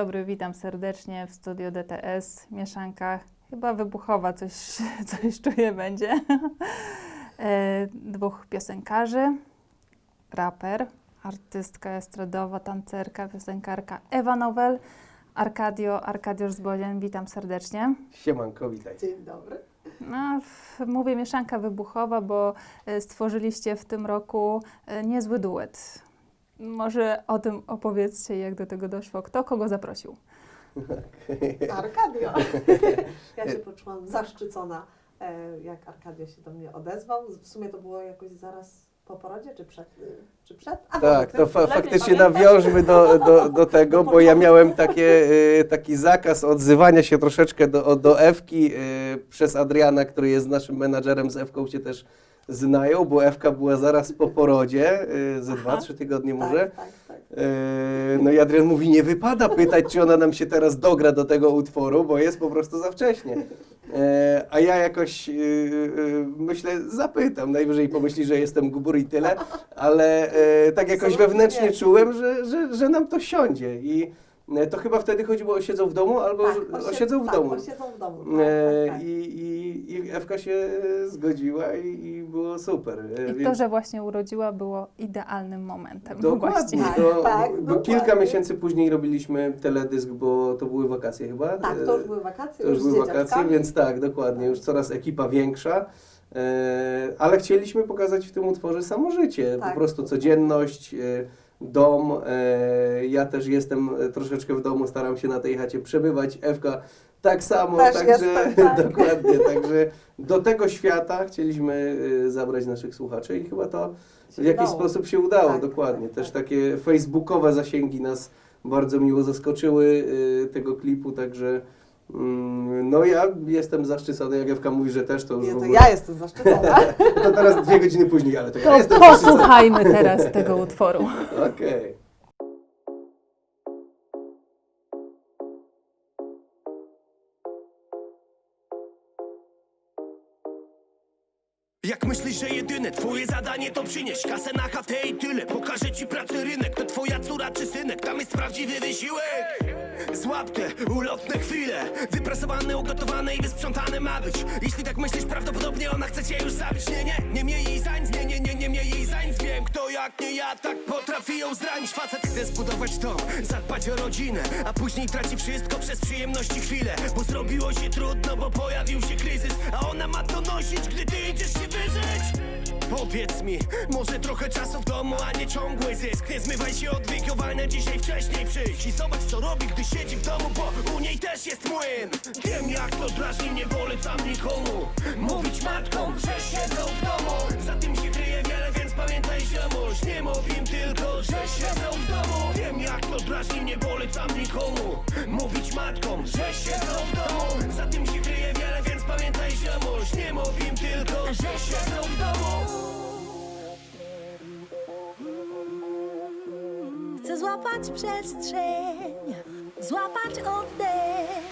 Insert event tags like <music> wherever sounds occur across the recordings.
dobry, witam serdecznie w studiu DTS, mieszanka chyba wybuchowa, coś, <laughs> coś czuję będzie. <laughs> E, Dwóch piosenkarzy, raper, artystka estradowa, tancerka, piosenkarka Ewa Nowel, Arkadio, Arkadiusz Zbozień, witam serdecznie. Siemanko, witaj. Dzień dobry. No, mówię mieszanka wybuchowa, bo e, stworzyliście w tym roku e, niezły duet. Może o tym opowiedzcie, jak do tego doszło, kto kogo zaprosił. <laughs> Arkadio. <laughs> Ja się poczułam zaszczycona, e, jak Arkadio się do mnie odezwał. W sumie to było jakoś zaraz po porodzie, czy przed? Czy przed? A Tak, to fa- faktycznie nawiążmy do, do, do tego, bo ja miałem takie, y, taki zakaz odzywania się troszeczkę do, do Ewki y, przez Adriana, który jest naszym menadżerem, z Ewką się też znają, bo Ewka była zaraz po porodzie, y, ze dwa, trzy tygodnie może. Tak, tak, tak. Y, No i Adrian mówi, nie wypada pytać, czy ona nam się teraz dogra do tego utworu, bo jest po prostu za wcześnie. E, A ja jakoś y, y, myślę, zapytam, najwyżej pomyśli, że jestem gubur i tyle, ale e, tak jakoś Absolutnie wewnętrznie nie. czułem, że, że, że nam to siądzie i to chyba wtedy chodziło o siedzą w domu albo Tak, że- o osie- siedzą w tak, domu. Osiedzą w domu. E, Tak, tak, tak. I, i, I Ewka się zgodziła i, i było super. E, I więc- to, że właśnie urodziła, było idealnym momentem. Dokładnie. To, Tak, bo dokładnie. kilka miesięcy później robiliśmy teledysk, bo to były wakacje chyba. Tak, to już były wakacje. To już z były wakacje, więc tak, dokładnie. Już coraz ekipa większa. E, ale chcieliśmy pokazać w tym utworze samo życie. Tak. Po prostu codzienność, e, dom. E, ja też jestem e, troszeczkę w domu, staram się na tej chacie przebywać. Ewka tak samo, Też także jestem, <laughs> tak. dokładnie. Także do tego świata chcieliśmy e, zabrać naszych słuchaczy i chyba to w jakiś udało. sposób się udało, Tak, dokładnie. tak, Też tak. takie facebookowe zasięgi nas bardzo miło zaskoczyły tego klipu, także no ja jestem zaszczycony, jak Ewka mówi, że też to już Nie, w to ogóle... ja jestem zaszczycona. <laughs> To teraz dwie godziny później, ale to ja To jestem zaszczycony. posłuchajmy teraz tego <laughs> utworu. Okej. Jak myślisz, że jedyne twoje zadanie to przynieść kasę na chatę i tyle Pokażę ci pracy rynek, to twoja córa czy synek Tam jest prawdziwy wysiłek Złap te ulotne chwile. Wyprasowane, ugotowane i wysprzątane ma być. Jeśli tak myślisz, prawdopodobnie ona chce cię już zabić. Nie, nie, nie miej jej za nie, nie, nie, nie miej jej za Wiem kto jak nie ja, tak potrafi ją zranić. Facet chce zbudować dom, zadbać o rodzinę A później traci wszystko przez przyjemności chwilę Bo zrobiło się trudno, bo pojawił się kryzys A ona ma to nosić, gdy ty idziesz się wyżyć Powiedz mi, może trochę czasu w domu, a nie ciągły zysk? Nie zmywaj się od dzisiaj wcześniej przyjść I zobacz co robi, gdy siedzi w domu, bo u niej też jest młyn. Wiem jak to drażni, nie polecam nikomu. Mówić matkom, że siedzą w domu. Za tym się kryje wiele, więc pamiętaj ziomuś. Nie mów im tylko, że siedzą w domu. Wiem jak to drażni, nie polecam nikomu. Mówić matkom, że siedzą w domu. Za tym się kryje wiele, więc pamiętaj ziomuś. Nie mów im tylko, że siedzą w domu złapać przestrzeń, złapać oddech.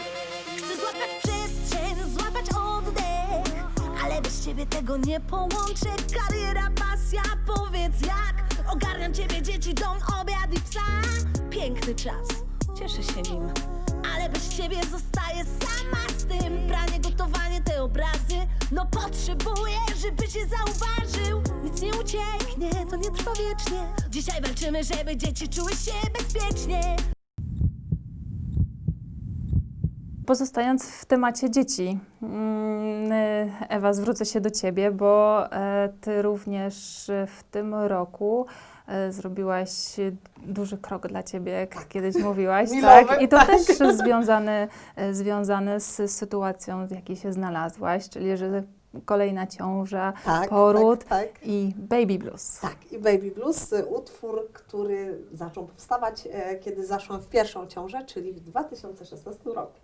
Chcę złapać przestrzeń, złapać oddech. Ale bez ciebie tego nie połączę. Kariera, pasja, powiedz jak. Ogarniam ciebie, dzieci, dom, obiad i psa. Piękny czas, cieszę się nim. Ale bez ciebie zostaję sama z tym. Pranie, gotowanie, te obrazy. No potrzebuję, żeby cię zauważył. Nic nie ucieknie, to nie trwa wiecznie. Dzisiaj walczymy, żeby dzieci czuły się bezpiecznie. Pozostając w temacie dzieci, mm, Ewa, zwrócę się do Ciebie, bo e, Ty również w tym roku e, zrobiłaś duży krok dla Ciebie, jak kiedyś mówiłaś, Milowy, tak? I to tak. też związane, związane z sytuacją, w jakiej się znalazłaś, czyli że kolejna ciąża, Tak, poród tak, tak. i baby blues. Tak, i Baby Blues, y, utwór, który zaczął powstawać, e, kiedy zaszłam w pierwszą ciążę, czyli w 2016 roku.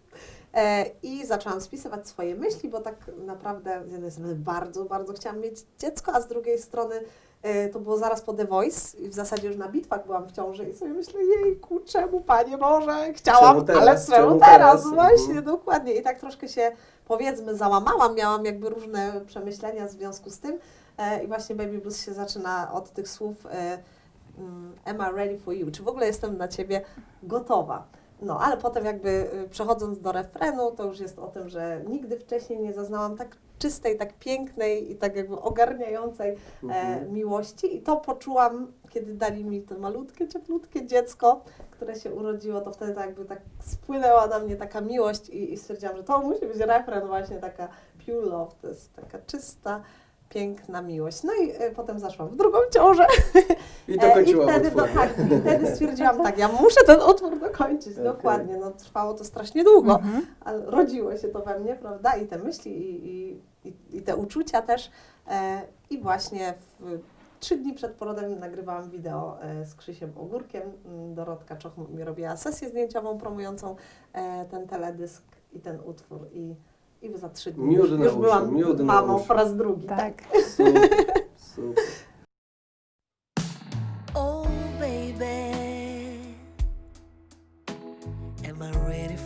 E, I zaczęłam spisywać swoje myśli, bo tak naprawdę z jednej strony bardzo, bardzo chciałam mieć dziecko, a z drugiej strony to było zaraz po The Voice i w zasadzie już na bitwach byłam w ciąży i sobie myślę, jejku, czemu Panie Boże, chciałam, Czemu teraz? ale czemu Czemu teraz? teraz? Właśnie, Mhm. dokładnie. I tak troszkę się, powiedzmy, załamałam, miałam jakby różne przemyślenia w związku z tym, E, I właśnie Baby Blues się zaczyna od tych słów e, mm, Am I ready for you? Czy w ogóle jestem na Ciebie gotowa? No, ale potem jakby przechodząc do refrenu, to już jest o tym, że nigdy wcześniej nie zaznałam tak czystej, tak pięknej i tak jakby ogarniającej e, Mhm. miłości. I to poczułam, kiedy dali mi to malutkie, cieplutkie dziecko, które się urodziło, to wtedy tak jakby tak spłynęła na mnie taka miłość i, i stwierdziłam, że to musi być refren właśnie taka pure love, to jest taka czysta, piękna miłość. No i e, potem zaszłam w drugą ciążę. <laughs> I E, dokończyła I wtedy, do, tak, i wtedy stwierdziłam, tak, ja muszę ten utwór dokończyć, Okej. dokładnie. No, trwało to strasznie długo, Mhm. ale rodziło się to we mnie, prawda? I te myśli, i, i, i, i te uczucia też. E, I właśnie w trzy dni przed porodem nagrywałam wideo e, z Krzysiem Ogórkiem. Mm, Dorotka Czoch mi robiła sesję zdjęciową promującą e, ten teledysk i ten utwór. I, i za trzy dni Miód już, na już byłam miód na mamą po raz drugi. Tak. Super, <laughs> super. Oh, baby, am I ready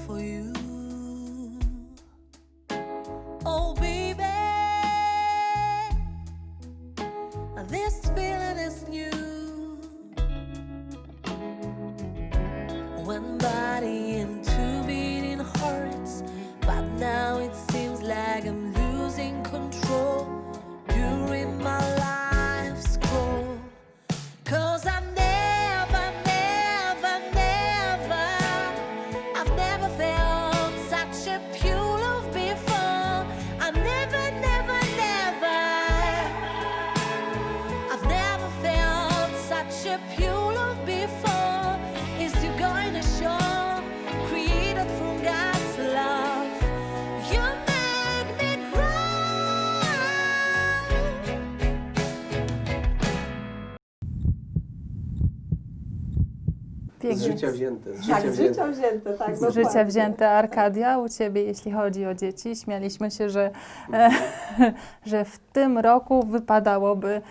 Z Pięknie. życia wzięte. Z życia Tak, z wzięte. życia wzięte, tak. Z życia dokładnie. wzięte Arkadia, u Ciebie, jeśli chodzi o dzieci. Śmialiśmy się, że, e, <laughs> że w tym roku wypadałoby...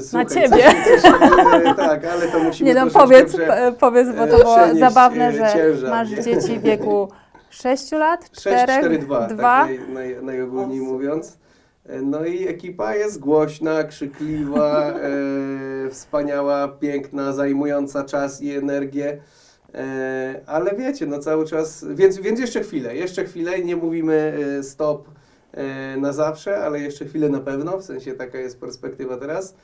Słuchaj, ciebie. coś- coś, e, tak, ale to musimy Nie no, powiedz, prze- p- powiedz, bo e, to było przenieść, zabawne, e, że ciężar, masz nie? dzieci w wieku <laughs> 6 lat, 6, 4, 4, 2, 2. tak naj, naj, najogólniej mówiąc. No i ekipa jest głośna, krzykliwa, <laughs> e, wspaniała, piękna, zajmująca czas i energię. E, ale wiecie, no cały czas, więc, więc jeszcze chwilę, jeszcze chwilę, nie mówimy e, stop e, na zawsze, ale jeszcze chwilę na pewno, w sensie taka jest perspektywa teraz.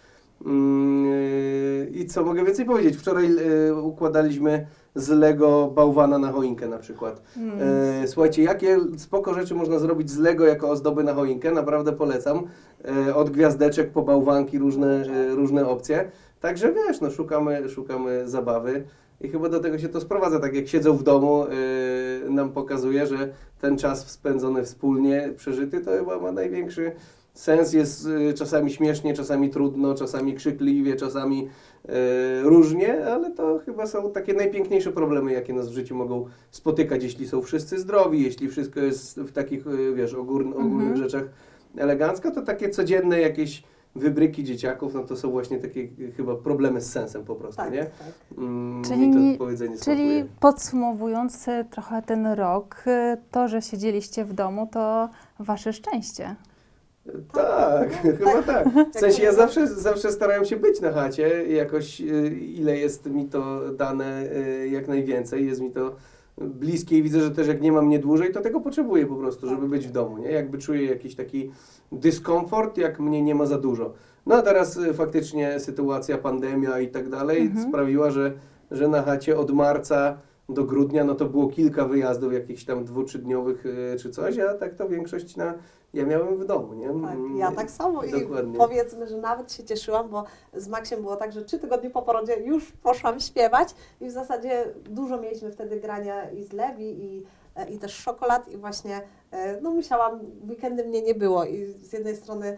Mm, e, I co mogę więcej powiedzieć? Wczoraj e, układaliśmy z Lego bałwana na choinkę na przykład. Mm. E, słuchajcie, jakie spoko rzeczy można zrobić z Lego jako ozdoby na choinkę, naprawdę polecam. E, od gwiazdeczek po bałwanki, różne, e, różne opcje. Także wiesz, no szukamy, szukamy zabawy i chyba do tego się to sprowadza. Tak jak siedzą w domu, e, nam pokazuje, że ten czas spędzony wspólnie, przeżyty, to chyba ma największy sens. Jest e, czasami śmiesznie, czasami trudno, czasami krzykliwie, czasami e, różnie, ale to chyba są takie najpiękniejsze problemy, jakie nas w życiu mogą spotykać, jeśli są wszyscy zdrowi, jeśli wszystko jest w takich, y, wiesz, ogóln, ogólnych Mhm. rzeczach elegancko, to takie codzienne jakieś wybryki dzieciaków, no to są właśnie takie y, chyba problemy z sensem po prostu, Tak, nie? tak. Mm, Czyli Czyli podsumowując trochę ten rok, to, że siedzieliście w domu, to wasze szczęście. Tak, <laughs> chyba tak. W Jak sensie ja zawsze, zawsze starałem się być na chacie, jakoś y, ile jest mi to dane y, jak najwięcej, jest mi to bliskie i widzę, że też jak nie mam nie dłużej, to tego potrzebuję po prostu, żeby być w domu, nie? Jakby czuję jakiś taki dyskomfort, jak mnie nie ma za dużo. No a teraz y, faktycznie sytuacja, pandemia i tak dalej Mhm. sprawiła, że, że na chacie od marca do grudnia, no to było kilka wyjazdów jakichś tam dwu, trzydniowych y, czy coś, a tak to większość na, ja miałem w domu, nie? Tak, Mm, ja tak samo i Dokładnie. powiedzmy, że nawet się cieszyłam, bo z Maksiem było tak, że trzy tygodnie po porodzie już poszłam śpiewać i w zasadzie dużo mieliśmy wtedy grania i z Lewi i, i też szokolad i właśnie e, no musiałam, weekendy mnie nie było i z jednej strony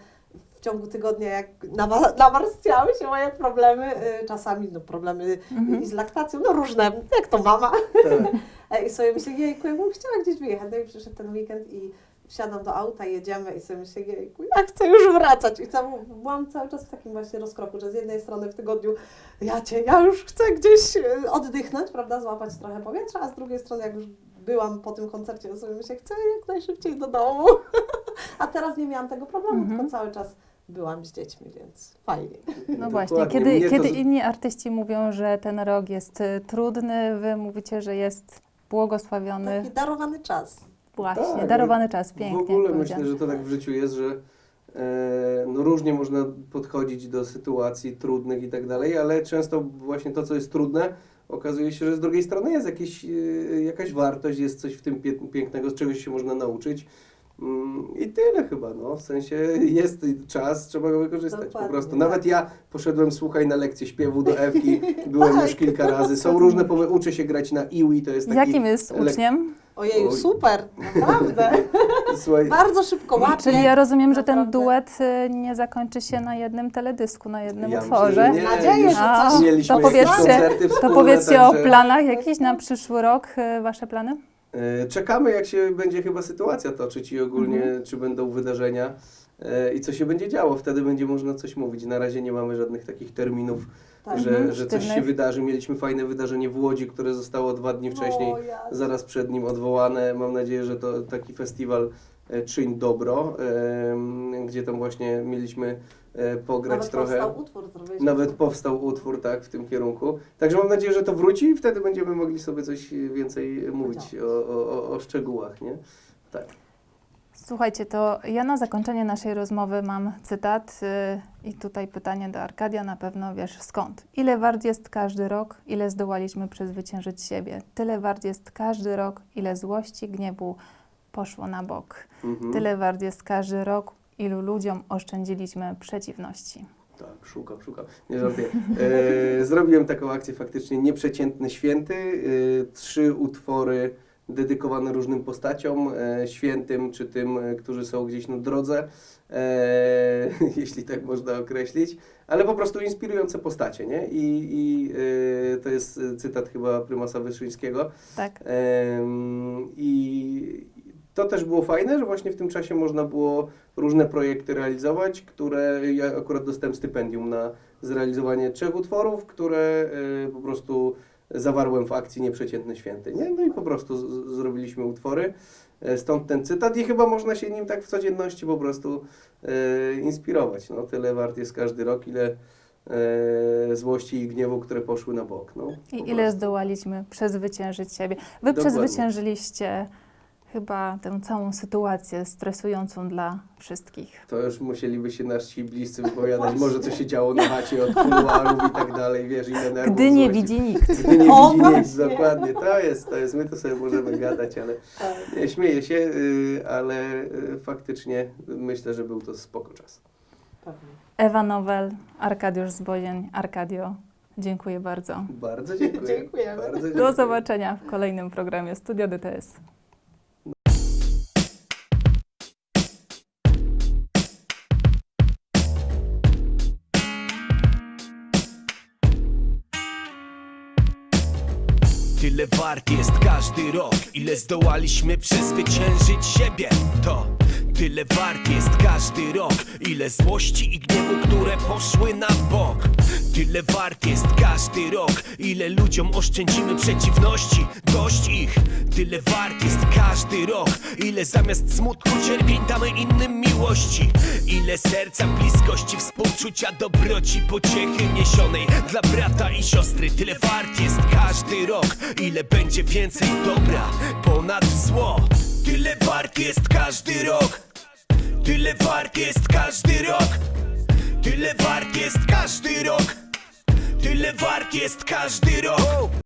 ciągu tygodnia jak nawa- nawarstwiały się moje problemy, e, czasami no problemy Mhm. i z laktacją, no różne, jak to mama. Tak. <laughs> E, I sobie myślę, jejku, ja bym chciała gdzieś wyjechać. No i przyszedł ten weekend i wsiadam do auta, jedziemy i sobie myślę, jejku, ja chcę już wracać. I tam byłam cały czas w takim właśnie rozkroku, że z jednej strony w tygodniu ja cię, ja już chcę gdzieś e, oddychnąć, prawda, złapać trochę powietrza, a z drugiej strony jak już byłam po tym koncercie, to sobie myślę, chcę jak najszybciej do domu. <laughs> a teraz nie miałam tego problemu, Mhm. tylko cały czas byłam z dziećmi, więc fajnie. No właśnie, kiedy, Mnie to kiedy z- inni artyści mówią, że ten rok jest y, trudny, wy mówicie, że jest błogosławiony. Taki darowany czas. Właśnie, Tak, darowany czas, pięknie. W ogóle myślę, że to tak w życiu jest, że e, no różnie można podchodzić do sytuacji trudnych i tak dalej, ale często właśnie to, co jest trudne, okazuje się, że z drugiej strony jest jakieś, e, jakaś wartość, jest coś w tym pie- pięknego, z czegoś się można nauczyć. Mm, I tyle chyba, no. W sensie <laughs> jest czas, trzeba go wykorzystać Dokładnie, po prostu. tak. Nawet ja poszedłem, słuchaj, na lekcję śpiewu do Ewki, <laughs> byłem Tak. już kilka razy. Są <laughs> różne pomysły, uczę się grać na iwi, to jest taki... Jakim jest lek- uczniem? Ojeju, Oj. super, naprawdę. Słuchaj, Bardzo szybko, łatwo. Czyli ja rozumiem, że ten Naprawdę. duet y, nie zakończy się na jednym teledysku, na jednym Ja myślę, utworze. że nie. Nadzieję, Już że A, coś Mieliśmy to powiedzcie, koncerty to wspólne, powiedzcie o także, planach jakichś na przyszły rok, y, wasze plany? E, Czekamy, jak się będzie chyba sytuacja toczyć i ogólnie, Mhm. czy będą wydarzenia e, i co się będzie działo. Wtedy będzie można coś mówić. Na razie nie mamy żadnych takich terminów, Tak. że, Mhm, że coś się wydarzy. Mieliśmy fajne wydarzenie w Łodzi, które zostało dwa dni wcześniej, O, zaraz przed nim odwołane. Mam nadzieję, że to taki festiwal Czyń Dobro, gdzie tam właśnie mieliśmy e, pograć Nawet trochę. powstał utwór, Nawet powstał utwór tak w tym kierunku. Także mam nadzieję, że to wróci i wtedy będziemy mogli sobie coś więcej mówić o, o, o, o szczegółach, nie? Tak. Słuchajcie, to ja na zakończenie naszej rozmowy mam cytat y, i tutaj pytanie do Arkadia, na pewno wiesz skąd. Ile wart jest każdy rok, ile zdołaliśmy przezwyciężyć siebie? Tyle wart jest każdy rok, ile złości, gniewu poszło na bok. Mhm. Tyle wart jest każdy rok, ilu ludziom oszczędziliśmy przeciwności. Tak, szukam, szukam. Nie żartuję. E, zrobiłem taką akcję faktycznie Nieprzeciętny Święty. E, trzy utwory dedykowane różnym postaciom, e, świętym czy tym, e, którzy są gdzieś na drodze, e, <laughs> jeśli tak można określić, ale po prostu inspirujące postacie, nie? I, i e, to jest cytat chyba prymasa Wyszyńskiego. Tak? Em, I to też było fajne, że właśnie w tym czasie można było różne projekty realizować, które ja akurat dostałem stypendium na zrealizowanie trzech utworów, które e, po prostu zawarłem w akcji Nieprzeciętny Święty. Nie? No i po prostu zrobiliśmy utwory. E, Stąd ten cytat i chyba można się nim tak w codzienności po prostu e, inspirować. No, tyle wart jest każdy rok, ile e, złości i gniewu, które poszły na bok. No, po I ile prostu. zdołaliśmy przezwyciężyć siebie? Wy Dokładnie. przezwyciężyliście chyba tę całą sytuację stresującą dla wszystkich. To już musieliby się nasi bliscy wypowiadać, może co się działo na chacie od kuluarów i tak dalej, wiesz, ile nerwów, Gdy nie widzi nikt. Gdy nie O, widzi właśnie. dokładnie, to jest, to jest, my to sobie możemy gadać, ale Tak. nie, śmieję się, y, ale y, faktycznie myślę, że był to spoko czas. Ewa Nowel, Arkadiusz Zbozień, Arkadio. Dziękuję bardzo. Bardzo dziękuję. Dziękujemy. Bardzo Do dziękuję. zobaczenia w kolejnym programie Studio DTS. Tyle wart jest każdy rok. Ile zdołaliśmy przezwyciężyć siebie? To tyle wart jest każdy rok. Ile złości i gniewu, które poszły na bok. Tyle wart jest każdy rok. Ile ludziom oszczędzimy przeciwności? Dość ich. Tyle wart jest każdy rok. Ile zamiast smutku cierpień damy innym miłości. Ile serca, bliskości, współczucia, dobroci, pociechy niesionej Dla brata i siostry. Tyle wart jest każdy rok. Ile będzie więcej dobra ponad zło. Tyle wart jest każdy rok. Tyle wart jest każdy rok. Tyle wart jest każdy rok. Tyle wart jest każdy rok